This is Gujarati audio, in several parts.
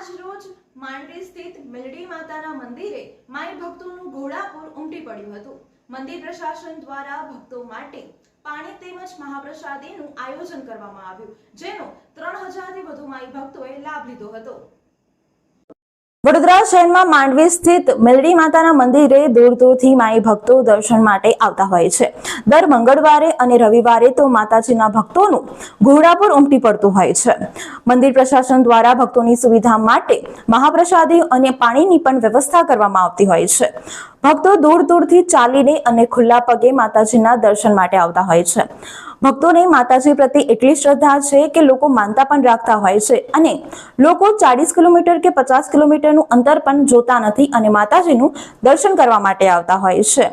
આજ રોજ માંડવી સ્થિત મેલડી માતાના મંદિરે માઈ ભક્તોનું ઘોડાપુર ઉમટી પડ્યું હતું. મંદિર પ્રશાસન દ્વારા ભક્તો માટે પાણી તેમજ મહાપ્રસાદીનું આયોજન કરવામાં આવ્યું, જેનો ત્રણ હજારથી વધુ માઈ ભક્તોએ લાભ લીધો હતો. વડોદરા શહેરમાં માંડવી સ્થિત મેલડી માતાના મંદિરે દૂર દૂરથી માઈ ભક્તો દર્શન માટે આવતા હોય છે. દર મંગળવારે અને રવિવારે તો માતાજીના ભક્તોનું ઘોડાપુર ઉમટી પડતું હોય છે. મંદિર પ્રશાસન દ્વારા ભક્તોની સુવિધા માટે મહાપ્રસાદી અને પાણીની પણ વ્યવસ્થા કરવામાં આવતી હોય છે. ભક્તો દૂર દૂરથી ચાલીને અને ખુલ્લા પગે માતાજીના દર્શન માટે આવતા હોય છે. ભક્તોને માતાજી પ્રત્યે એટલી શ્રદ્ધા છે કે લોકો માનતા પણ રાખતા હોય છે. અને લોકો ચાલીસ કિલોમીટર કે પચાસ કિલોમીટરનું અંતર પણ જોતા નથી અને માતાજીનું દર્શન કરવા માટે આવતા હોય છે.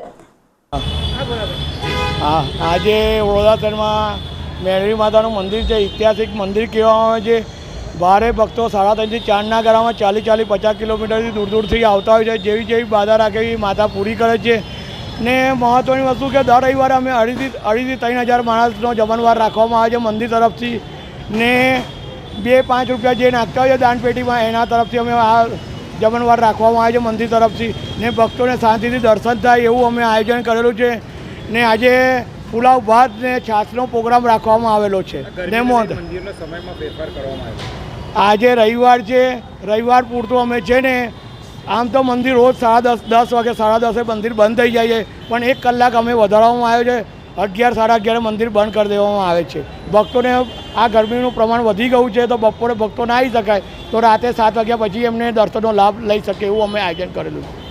આજે વડોદરામાં મેળવી માતાનું મંદિર છે, ઐતિહાસિક મંદિર કહેવામાં આવે છે. ભારે ભક્તો સાડા ત્રણથી ચારના ગરામાં ચાલી ચાલી પચાસ કિલોમીટરથી દૂર દૂરથી આવતા હોય છે. જેવી જેવી બાધા રાખે એવી માતા પૂરી કરે છે. ને મહત્ત્વની વસ્તુ કે દર રવિવારે અમે અઢીથી અઢીથી ત્રણ હજાર માણસનો જમણવાર રાખવામાં આવે છે મંદિર તરફથી. ને બે પાંચ રૂપિયા જે નાખતા હોય છે દાનપેટીમાં એના તરફથી અમે આ જમણવાર રાખવામાં આવે છે મંદિર તરફથી. ને ભક્તોને શાંતિથી દર્શન થાય એવું અમે આયોજન કરેલું છે. ને આજે પુલાવ ભાત ને છાશનો પ્રોગ્રામ રાખવામાં આવેલો છે. ને મોંધ આજે રવિવાર છે. રવિવાર પૂરતું અમે છે ને આમ તો મંદિર રોજ સાડા દસ દસ વાગે, સાડા દસે મંદિર બંધ થઈ જાય છે. પણ એક કલાક અમે વધારવામાં આવ્યો છે. અગિયાર, સાડા અગિયારે મંદિર બંધ કરી દેવામાં આવે છે. ભક્તોને આ ગરમીનું પ્રમાણ વધી ગયું છે તો બપોરે ભક્તો ના આવી શકાય. તો રાતે સાત વાગ્યા પછી એમને દર્શનનો લાભ લઈ શકે એવું અમે આયોજન કરેલું છે.